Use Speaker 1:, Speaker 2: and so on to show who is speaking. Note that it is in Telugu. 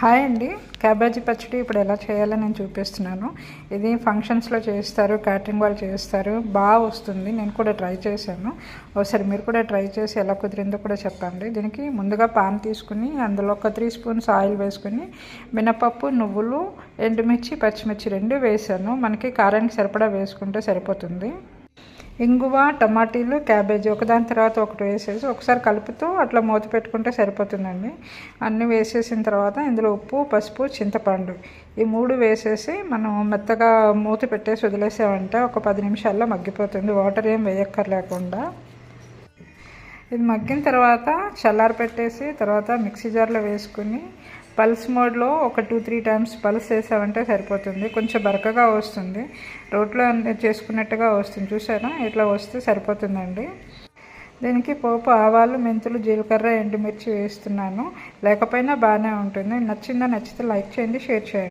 Speaker 1: హాయ్ అండి. క్యాబేజీ పచ్చడి ఇప్పుడు ఎలా చేయాలో నేను చూపిస్తున్నాను. ఇది ఫంక్షన్స్లో చేస్తారు క్యాటరింగ్ వాళ్ళు చేస్తారు. బాగా వస్తుంది. నేను కూడా ట్రై చేశాను. ఒకసారి మీరు కూడా ట్రై చేసి ఎలా కుదిరిందో కూడా చెప్పండి. దీనికి ముందుగా పాన్ తీసుకుని అందులో ఒక త్రీ స్పూన్స్ ఆయిల్ వేసుకుని మినపప్పు నువ్వులు ఎండుమిర్చి పచ్చిమిర్చి రెండు వేసాను. మనకి కారానికి సరిపడా వేసుకుంటే సరిపోతుంది. ఇంగువ టమాటీలు క్యాబేజీ ఒకదాని తర్వాత ఒకటి వేసేసి ఒకసారి కలుపుతూ అట్లా మూత పెట్టుకుంటే సరిపోతుందండి. అన్నీ వేసేసిన తర్వాత ఇందులో ఉప్పు పసుపు చింతపండు ఈ మూడు వేసేసి మనం మెత్తగా మూత పెట్టేసి వదిలేసామంటే ఒక పది నిమిషాల్లో మగ్గిపోతుంది. వాటర్ ఏం వేయక్కర్లేకుండా. ఇది మగ్గిన తర్వాత చల్లారి పెట్టేసి తర్వాత మిక్సీ జార్లో వేసుకుని పల్స్ మోడ్లో ఒక టూ త్రీ టైమ్స్ పల్స్ వేసామంటే సరిపోతుంది. కొంచెం బరకగా వస్తుంది. రోట్లో చేసుకున్నట్టుగా వస్తుంది. చూసారా? ఇట్లా వస్తే సరిపోతుందండి. దీనికి పోపు ఆవాలు మెంతులు జీలకర్ర ఎండుమిర్చి వేస్తున్నాను. లేకపోయినా బాగానే ఉంటుంది. నచ్చిందా నచ్చితే లైక్ చేయండి షేర్ చేయండి.